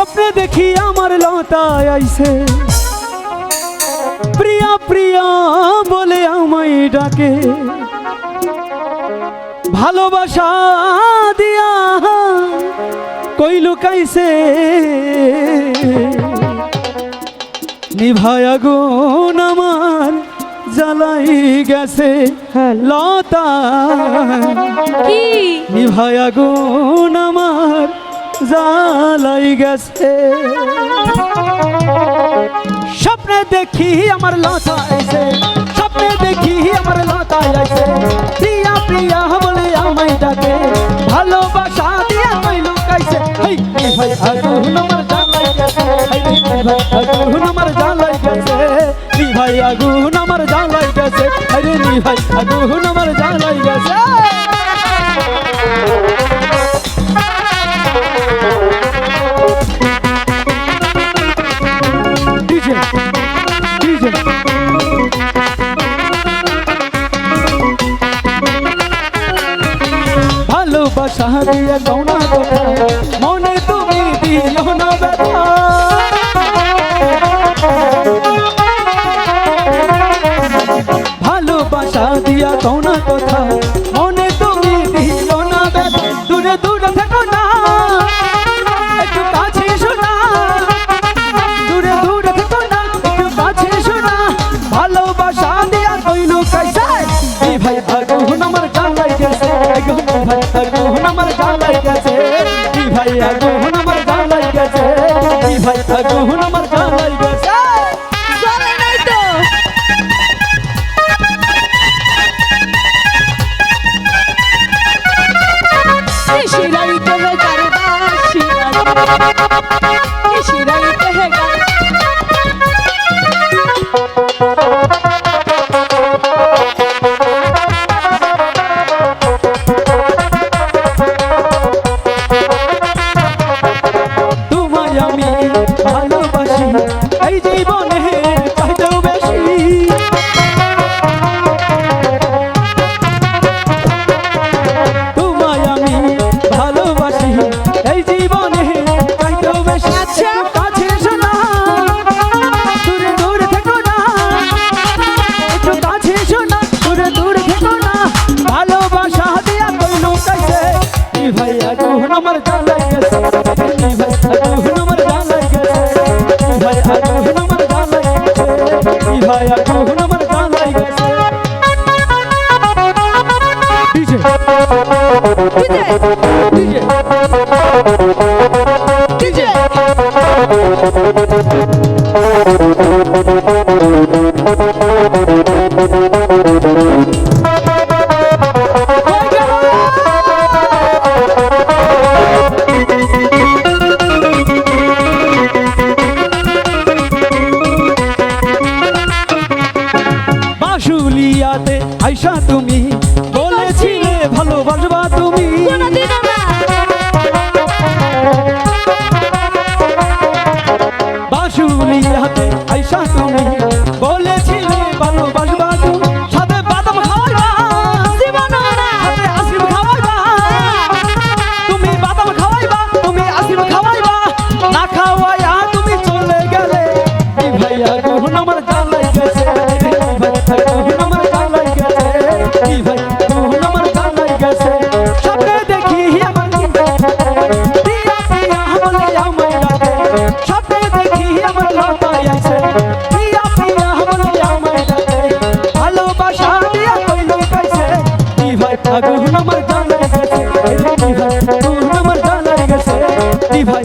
স্বপ্নে দেখি আমার লতায় আইছে। প্রিয়া প্রিয়া বলে আমায় ডাকে। ভালোবাসা দিয়া কই লুকাইছে? নিভায় আগুন আমার জ্বালাই গেছে লতা। কি? নিভায় আগুন আমার জ্বালাই গেছে স্বপ্নে দেখি আমার লতা আইছে স্বপ্নে দেখি আমার লতা আইছে প্রিয়া প্রিয়া বলে আমায় ডাকে ভালোবাসা দিয়া কই লুকাইছে হেই ভাই আগুন আমার জ্বালাই গেছে হেই ভাই আগুন আমার জ্বালাই গেছে নি ভাই আগুন আমার জ্বালাই গেছে আরে নি ভাই আগুন আমার জ্বালাই গেছে ভালোবাসা দিয়ে গৌনা কথা মনে তুমি দিও না ব্যথা। ভালোবাসা দিয়া গৌনা কথা। মনে তুমি দিও না ব্যথা। দূরে দূরে থেকো না। ভাই আগুন আমার জ্বালাই গেছে এই ভাই আগুন আমার জ্বালাই গেছে জ্বলে নাই তো শিরাইতে হে গারবা শিরাই আমার জ্বালাই গেছে ভাই আগুন আমার জ্বালাই গেছে ভাই আগুন আমার জ্বালাই গেছে ভাই আগুন আমার জ্বালাই গেছে ডিজে ডিজে ডিজে বাসুলিয়াতে আইসা তুমি। বলেছিলে ভালোবাসবা তুমি। এই ভাই আগুন আমার জ্বালাই গেছে এই ভাই